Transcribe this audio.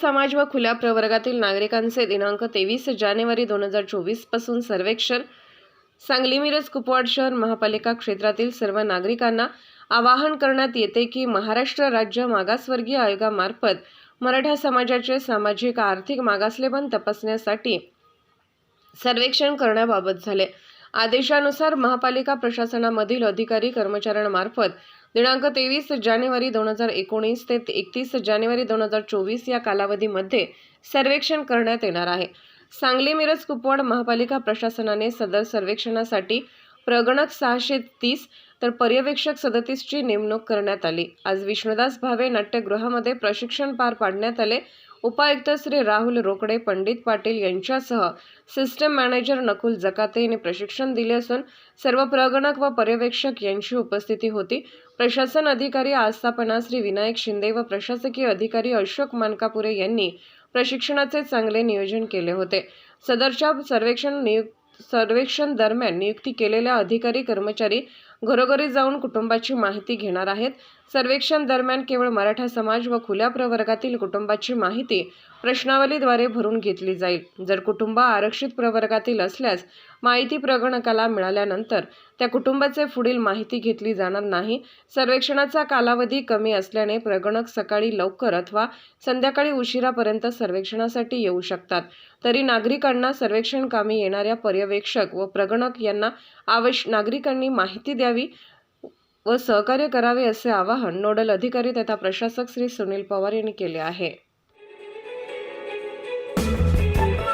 समाज व खुल्या प्रवर्गातील नागरिकांचे दिनांक तेवीस जानेवारी दोन हजार चोवीसपासून सर्वेक्षण. सांगली मिरज कुपवाड शहर महापालिका क्षेत्रातील सर्व नागरिकांना आवाहन करण्यात येते की महाराष्ट्र राज्य मागासवर्गीय आयोगामार्फत मराठा समाजाचे सामाजिक आर्थिक मागासलेपण तपासण्यासाठी सर्वेक्षण करण्याबाबत झाले. आदेशानुसार महापालिका प्रशासनामधील अधिकारी कर्मचाऱ्यांमार्फत दिनांक तेवीस जानेवारी दोन हजार एकोणीस ते एकतीस जानेवारी दोन हजार चोवीस या कालावधीमध्ये सर्वेक्षण करण्यात येणार आहे. सांगली मिरज कुपवाड महापालिका प्रशासनाने सदर सर्वेक्षणासाठी प्रगणक सहाशे तीस तर पर्यवेक्षक सदतीसची नेमणूक करण्यात आली. आज विष्णुदास भावे नाट्यगृहामध्ये प्रशिक्षण पार पाडण्यात आले. उपायुक्त श्री राहुल रोकडे पंडित पाटील यांच्यासह सिस्टम मॅनेजर नकुल जकाते यांनी प्रशिक्षण दिले असून सर्व प्रगणक व पर्यवेक्षक यांची उपस्थिती होती. प्रशासन अधिकारी आस्थापना श्री विनायक शिंदे व प्रशासकीय अधिकारी अशोक मानकापुरे यांनी प्रशिक्षणाचे चांगले नियोजन केले होते. सदरच्या सर्वेक्षण नियुक्त सर्वेक्षण दरम्यान नियुक्ती केलेल्या अधिकारी कर्मचारी घरोघरी जाऊन कुटुंबाची माहिती घेणार आहेत. सर्वेक्षण दरम्यान केवळ मराठा समाज व खुल्या प्रवर्गातील कुटुंबाची माहिती प्रश्नावलीद्वारे भरून घेतली जाईल. जर कुटुंब आरक्षित प्रवर्गातील असल्यास माहिती प्रगणकाला मिळाल्यानंतर त्या कुटुंबाचे पुढील माहिती घेतली जाणार नाही. सर्वेक्षणाचा कालावधी कमी असल्याने प्रगणक सकाळी लवकर अथवा संध्याकाळी उशिरापर्यंत सर्वेक्षणासाठी येऊ शकतात. तरी नागरिकांना सर्वेक्षण कामी येणाऱ्या पर्यवेक्षक व प्रगणक यांना आवश्य नागरिकांनी माहिती द्यावी व सहकार्य करावे असे आवाहन नोडल अधिकारी तथा प्रशासक श्री सुनील पवार यांनी केले आहे.